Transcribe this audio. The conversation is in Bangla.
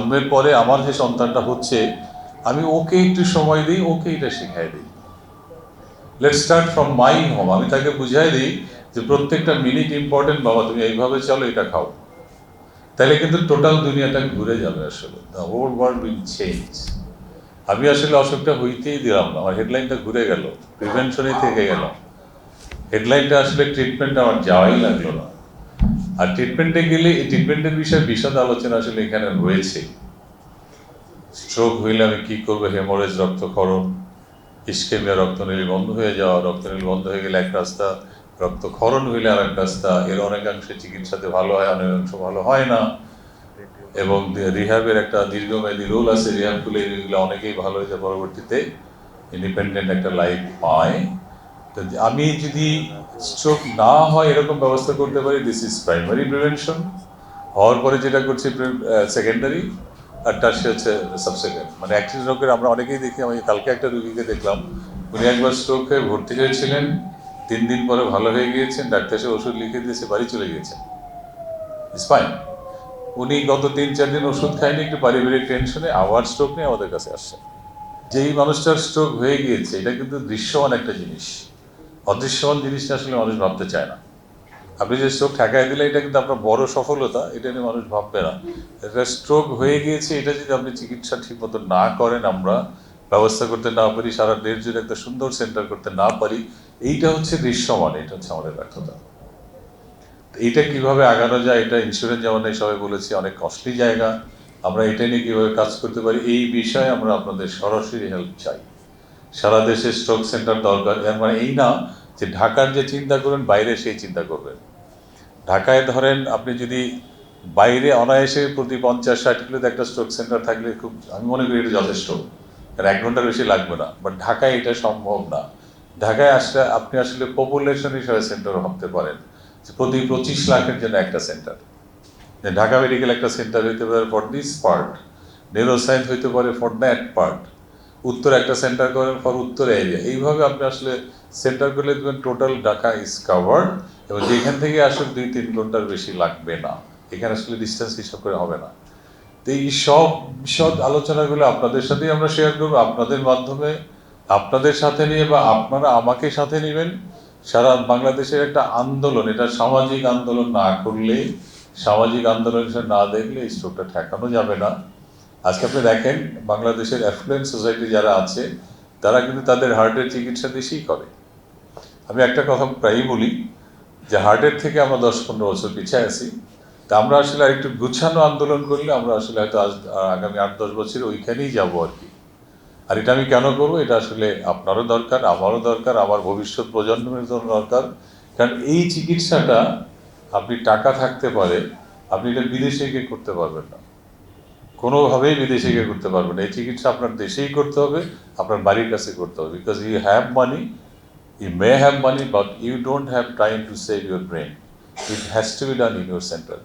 জন্মের পরে আমার যে সন্তানটা হচ্ছে, আমি ওকে একটু সময় দিই, ওকে এটা শেখাই দিই। Let start from my home আমি তাকে বুঝাই দিই যে প্রত্যেকটা মিনিট ইম্পর্টেন্ট বাবা, তুমি এইভাবে চলো, এটা খাও। তাহলে কিন্তু টোটাল দুনিয়াটা ঘুরে যাবে আসলে। The whole world will change আমি আসলে অসুখটা হইতেই দিলাম না। আমার হেডলাইনটা ঘুরে গেল। প্রিভেনশনই থেকে গেল। হেডলাইনটা আসলে ট্রিটমেন্ট আমার যাওয়াই লাগল না। আর ট্রিটমেন্টে গেলে এই ট্রিটমেন্টের বিষয়ে বিশদ আলোচনা আসলে এখানে রয়েছে। স্ট্রোক হইলে আমি কী করব? হেমোরেজ রক্তক্ষরণ ইস্কেমিয়া রক্তনীল বন্ধ হয়ে যাওয়া। রক্তনীল বন্ধ হয়ে গেলে এক রাস্তা, রক্তক্ষরণ হইলে আর এক রাস্তা। এর অনেকাংশে চিকিৎসাতে ভালো হয়, অনেকাংশ ভালো হয় না। এবং রিহ্যাবের একটা দীর্ঘমেয়াদী রোল আছে। রিহ্যাবগুলো এগুলো অনেকেই ভালো হয়েছে পরবর্তীতে ইন্ডিপেন্ডেন্ট একটা লাইফ পায়। তো আমি যদি স্ট্রোক না হয় এরকম ব্যবস্থা করতে পারি দিস ইজ প্রাইমারি প্রিভেনশন হওয়ার পরে যেটা করছি সেকেন্ডারি আর সে হচ্ছে সাবসেকেন্ড মানে অ্যাক্সিডেন্ট রোগের আমরা অনেকেই দেখি, আমি কালকে একটা রুগীকে দেখলাম, উনি একবার স্ট্রোকে ভর্তি হয়েছিলেন, তিন দিন পরে ভালো হয়ে গিয়েছেন, ডাক্তার সে ওষুধ লিখে দিয়েছে বাড়ি চলে গিয়েছেন। ইস ফাইন উনি গত তিন, চার দিন ওষুধ খায়নি, একটু পারিবারিক টেনশনে আবার স্ট্রোক নিয়ে আমাদের কাছে আসছে। যেই মানুষটার স্ট্রোক হয়ে গিয়েছে, এটা কিন্তু দৃশ্যমান একটা জিনিস। অদৃশ্যমান জিনিসটা আসলে মানুষ ভাবতে চায় না। আপনি যে স্ট্রোক ঠেকায় দিলে এটা কিন্তু আপনার বড় সফলতা, এটা নিয়ে মানুষ ভাববে না। এটা স্ট্রোক হয়ে গিয়েছে, এটা যদি আপনি চিকিৎসা ঠিক মতো না করেন, আমরা ব্যবস্থা করতে না পারি, সারা দেশ জুড়ে একটা সুন্দর সেন্টার করতে না পারি, এইটা হচ্ছে দৃশ্যমান, এটা হচ্ছে আমাদের ব্যর্থতা। এইটা কীভাবে আগানো যায়, এটা ইন্স্যুরেন্স যেমন সবাই বলেছি, অনেক কস্টলি জায়গা। আমরা এটা নিয়ে কীভাবে কাজ করতে পারি, এই বিষয়ে আমরা আপনাদের সরাসরি হেল্প চাই। সারা দেশে স্ট্রোক সেন্টার দরকার। এর মানে এই না যে ঢাকার যে চিন্তা করবেন, বাইরে সেই চিন্তা করবেন। ঢাকায় ধরেন আপনি যদি বাইরে অনায়াসে প্রতি পঞ্চাশ ষাট কিলোতে একটা স্ট্রোক সেন্টার থাকলে খুব, আমি মনে করি এটা যথেষ্ট। কারণ এক ঘণ্টার বেশি লাগবে না। বাট ঢাকায় এটা সম্ভব না। ঢাকায় আসলে আপনি আসলে পপুলেশন হিসাবে সেন্টার ভাবতে পারেন। যে প্রতি পঁচিশ লাখের জন্য একটা সেন্টার ঢাকা মেডিকেল একটা সেন্টার হইতে পারে for this part neuro science হইতে পারে ফর দ্যাট পার্ট উত্তর একটা সেন্টার করেন ফর উত্তর এরিয়া। এইভাবে আপনি আসলে সেন্টার করলে দেখবেন টোটাল ঢাকা ইজ কাভার্ড এবং যেখান থেকে আসলে দুই তিন ঘণ্টার বেশি লাগবে না। এখানে আসলে ডিস্টেন্স হিসাব করে হবে না। তো এই সব বিশদ আলোচনাগুলো আপনাদের সাথেই আমরা শেয়ার করব। আপনাদের মাধ্যমে, আপনাদের সাথে নিয়ে বা আপনারা আমাকে সাথে নেবেন। সারা বাংলাদেশের একটা আন্দোলন, এটা সামাজিক আন্দোলন না করলে সামাজিক আন্দোলন না দেখলে এই স্ট্রোকটা ঠেকানো যাবে না। আজকে আপনি দেখেন, বাংলাদেশের অ্যাফ্লুয়েন্ট সোসাইটি যারা আছে, তারা কিন্তু তাদের হার্টের চিকিৎসা দেশেই করে। আমি একটা কথা প্রায়ই বলি, যে হার্টের থেকে আমরা দশ পনেরো বছর পিছিয়ে আছি। তা আমরা আসলে একটু গুছানো আন্দোলন করলে আমরা আসলে হয়তো আজ, আগামী আট দশ বছর ওইখানেই যাব আর কি। আর এটা আমি কেন করব? এটা আসলে আপনারও দরকার, আমারও দরকার, আমার ভবিষ্যৎ প্রজন্মের জন্য দরকার। কারণ এই চিকিৎসাটা আপনি টাকা থাকতে পারে, আপনি এটা বিদেশে গিয়ে করতে পারবেন না। কোনোভাবেই বিদেশে গিয়ে করতে পারবেন এই চিকিৎসা আপনার দেশেই করতে হবে, আপনার বাড়ির কাছে করতে হবে। Because you have money you may have money but you don't have time to save your brain it has to be done in your centre